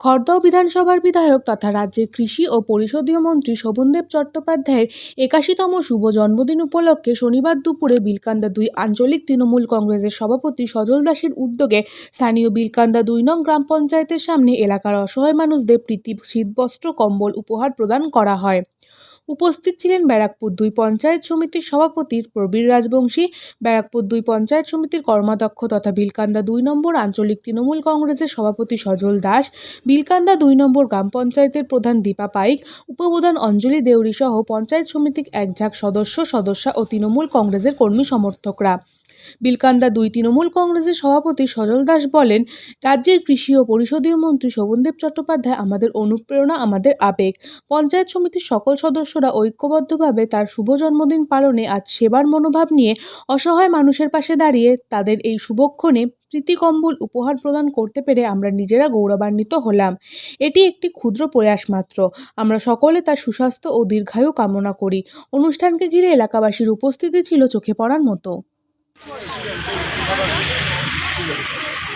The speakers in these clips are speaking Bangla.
খড়দহ বিধানসভার বিধায়ক তথা রাজ্যের কৃষি ও পরিষদীয় মন্ত্রী শোভনদেব চট্টোপাধ্যায়ের একাশিতম শুভ জন্মদিন উপলক্ষে শনিবার দুপুরে বিলকান্দা দুই আঞ্চলিক তৃণমূল কংগ্রেসের সভাপতি সজল দাসের উদ্যোগে স্থানীয় বিলকান্দা দুই নং গ্রাম পঞ্চায়েতের সামনে এলাকার অসহায় মানুষদের প্রীতি শীতবস্ত্র, কম্বল উপহার প্রদান করা হয়। উপস্থিত ছিলেন ব্যারাকপুর দুই পঞ্চায়েত সমিতির সভাপতি প্রবীর রাজবংশী, ব্যারাকপুর দুই পঞ্চায়েত সমিতির কর্মাধ্যক্ষ তথা বিলকান্দা দুই নম্বর আঞ্চলিক তৃণমূল কংগ্রেসের সভাপতি সজল দাস, বিলকান্দা দুই নম্বর গ্রাম পঞ্চায়েতের প্রধান দীপা পাইক, উপপ্রধান অঞ্জলি দেউরি সহ পঞ্চায়েত সমিতির একঝাঁক সদস্য, সদস্যা ও তৃণমূল কংগ্রেসের কর্মী সমর্থকরা। বিলকান্দা দুই তৃণমূল কংগ্রেসের সভাপতি সজল দাস বলেন, রাজ্যের কৃষি ও পরিষদীয় মন্ত্রী শোভনদেব চট্টোপাধ্যায় আমাদের অনুপ্রেরণা, আমাদের আবেগ। পঞ্চায়েত সমিতির সকল সদস্যরা ঐক্যবদ্ধভাবে তার শুভ জন্মদিন পালনে আজ সেবার মনোভাব নিয়ে অসহায় মানুষের পাশে দাঁড়িয়ে তাদের এই শুভক্ষণে প্রীতিকম্বল উপহার প্রদান করতে পেরে আমরা নিজেরা গৌরবান্বিত হলাম। এটি একটি ক্ষুদ্র প্রয়াস মাত্র। আমরা সকলে তার সুস্বাস্থ্য ও দীর্ঘায়ু কামনা করি। অনুষ্ঠানকে ঘিরে এলাকাবাসীর উপস্থিতি ছিল চোখে পড়ার মতো।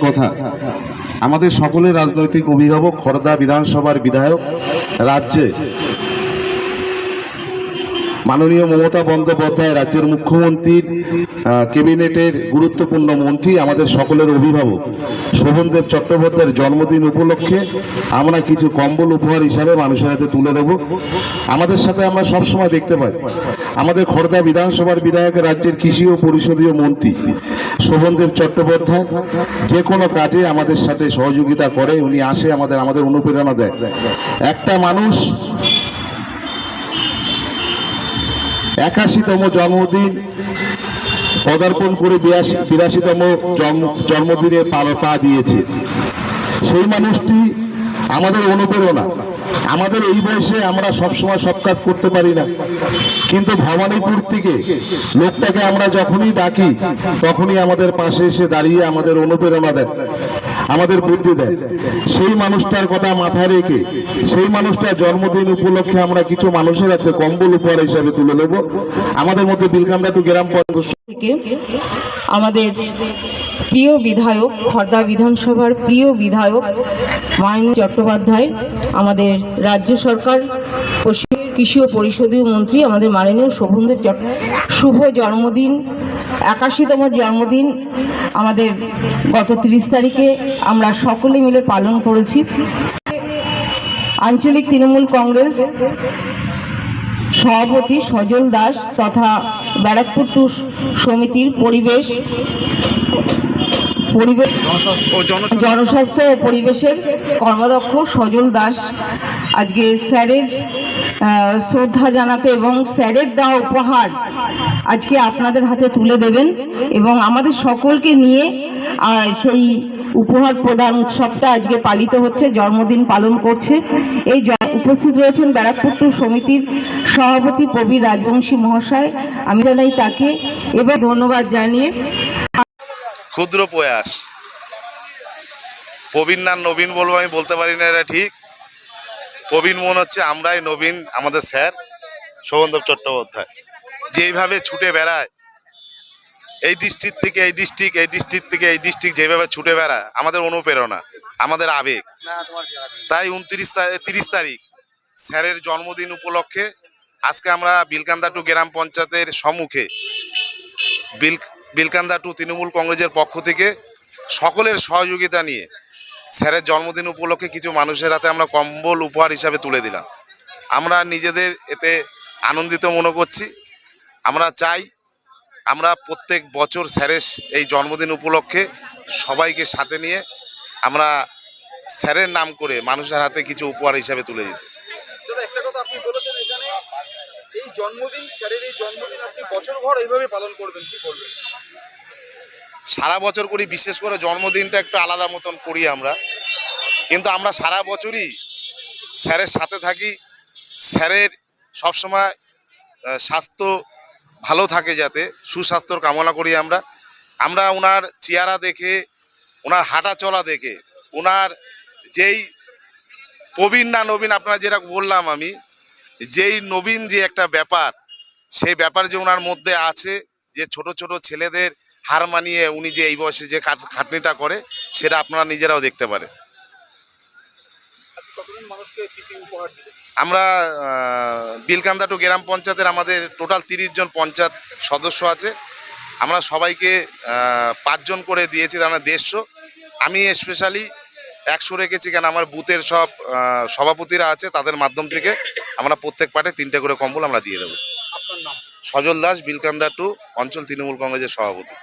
কথা আমাদের সকলের রাজনৈতিক অভিভাবক খর্দা বিধানসভার বিধায়ক রাজ্যে মাননীয় মমতা বন্দ্যোপাধ্যায় রাজ্যের মুখ্যমন্ত্রীর ক্যাবিনেটের গুরুত্বপূর্ণ মন্ত্রী, আমাদের সকলের অভিভাবক। শোভনদেব চট্টোপাধ্যায়ের জন্মদিন উপলক্ষে আমরা কিছু কম্বল উপহার হিসাবে মানুষের হাতে তুলে দেব। আমাদের সাথে আমরা সবসময় দেখতে পাই। আমাদের খড়দা বিধানসভার বিধায়ক রাজ্যের কৃষি ও পরিষদীয় মন্ত্রী শোভনদেব চট্টোপাধ্যায়। যে কোনো কাজে আমাদের সাথে সহযোগিতা করে, উনি আসে আমাদের আমাদের অনুপ্রেরণা দেয়। একটা মানুষ একাশিতম জন্মদিন পদার্পণ করে বিরাশি বিরাশিতম জন্ম জন্মদিনে পা দিয়েছে। সেই মানুষটি আমাদের অনুপ্রেরণা। আমাদের এই বয়সে আমরা সবসময় সব কাজ করতে পারি না। কিন্তু ভবানীপুর থেকে লোকটাকে আমরা যখনই ডাকি, তখনই আমাদের পাশে এসে দাঁড়িয়ে আমাদের অনুপ্রেরণা দেয়, আমাদের বুদ্ধি দেয়। সেই মানুষটার কথা মাথায় রেখে, সেই মানুষটার জন্মদিন উপলক্ষে আমরা কিছু মানুষের হাতে কম্বল উপহার হিসাবে তুলে দেব আমাদের মধ্যে বিলকান্দা টু গ্রাম থেকে আমাদের প্রিয় বিধায়ক, খর্দা বিধানসভার প্রিয় বিধায়ক মাইনু চট্টোপাধ্যায়, আমাদের রাজ্য সরকার পশ্চিম কৃষি ও পরিষদীয় মন্ত্রী আমাদের মাননীয় শোভনদেব চট্ট শুভ জন্মদিন একাশিতম জন্মদিন আমাদের গত তিরিশ তারিখে আমরা সকলে মিলে পালন করেছি। আঞ্চলিক তৃণমূল কংগ্রেস সভাপতি সজল দাস তথা ব্যারাকপুর টু সমিতির পরিবেশ পরিবেশ জনস্বাস্থ্য ও পরিবেশের কর্মদক্ষ সজল দাস আজকে স্যারের শ্রদ্ধা জানাতে এবং স্যারের দেওয়া উপহার আজকে আপনাদের হাতে তুলে দেবেন এবং আমাদের সকলকে নিয়ে সেই উপহার প্রদান উৎসবটা আজকে পালিত হচ্ছে, জন্মদিন পালন করছে। এই উপস্থিত রয়েছেন ব্যারাকপুর সমিতির সভাপতি প্রবীর রাজবংশী মহাশয়। আমি জানাই তাকে এবার ধন্যবাদ জানিয়ে ক্ষুদ্র প্রয়াস। প্রবীণ না নবীন বলব আমি বলতে পারি না, এটা ঠিক। প্রবীণ মন হচ্ছে আমরাই নবীন, আমাদের স্যার শোভনদেব চট্টোপাধ্যায়। যেইভাবে ছুটে বেড়ায়, এই ডিস্ট্রিক্ট থেকে এই ডিস্ট্রিক্ট এই ডিস্ট্রিক্ট থেকে এই ডিস্ট্রিক্ট যেভাবে ছুটে বেড়ায়, আমাদের অনুপ্রেরণা, আমাদের আবেগ। তাই উনত্রিশ তিরিশ তারিখ, স্যারের জন্মদিন উপলক্ষে আজকে আমরা বিলকান্দা টু গ্রাম পঞ্চায়েতের সম্মুখে বিল, বিলকান্দা টু তৃণমূল কংগ্রেসের পক্ষ থেকে সকলের সহযোগিতা নিয়ে স্যারের জন্মদিন উপলক্ষে কিছু মানুষের হাতে আমরা কম্বল উপহার হিসাবে তুলে দিলাম। আমরা নিজেদের এতে আনন্দিত মনে করছি। আমরা চাই আমরা প্রত্যেক বছর স্যারের এই জন্মদিন উপলক্ষে সবাইকে সাথে নিয়ে আমরা স্যারের নাম করে মানুষের হাতে কিছু উপহার হিসাবে তুলে দিতে জন্মদিন, স্যারের এই জন্মদিন আপনি বছর এইভাবে পালন করবেন, কি করবেন? সারা বছর করি, বিশেষ করে জন্মদিনটা একটু আলাদা মতন করি আমরা। কিন্তু আমরা সারা বছরই স্যারের সাথে থাকি। স্যারের সবসময় স্বাস্থ্য ভালো থাকে যাতে, সুস্বাস্থ্যর কামনা করি আমরা। আমরা ওনার চেহারা দেখে ওনার হাঁটা চলা দেখে ওনার যেই প্রবীণ না নবীন, আপনারা যেটা বললাম আমি, যেই নবীন যে একটা ব্যাপার, সেই ব্যাপার যে ওনার মধ্যে আছে, যে ছোট ছোট ছেলেদের হার মানিয়ে উনি যে এই বয়সে যে খাট- খাটনিটা করে সেটা আপনারা নিজেরাও দেখতে পারে আমরা আহ, বিলকান্দা টু গ্রাম পঞ্চায়েতের আমাদের টোটাল তিরিশ জন পঞ্চায়েত সদস্য আছে। আমরা সবাইকে পাঁচজন করে দিয়েছি আমরা দেড়শো। আমি স্পেশালি একশো রেখেছি কেন আমার বুথের সব সভাপতিরা আছে তাদের মাধ্যম থেকে আমরা প্রত্যেক পার্টে তিনটে করে কম্বল আমরা দিয়ে দেবো। সজল দাস বিলকান্দা টু অঞ্চল তৃণমূল কংগ্রেসের সভাপতি।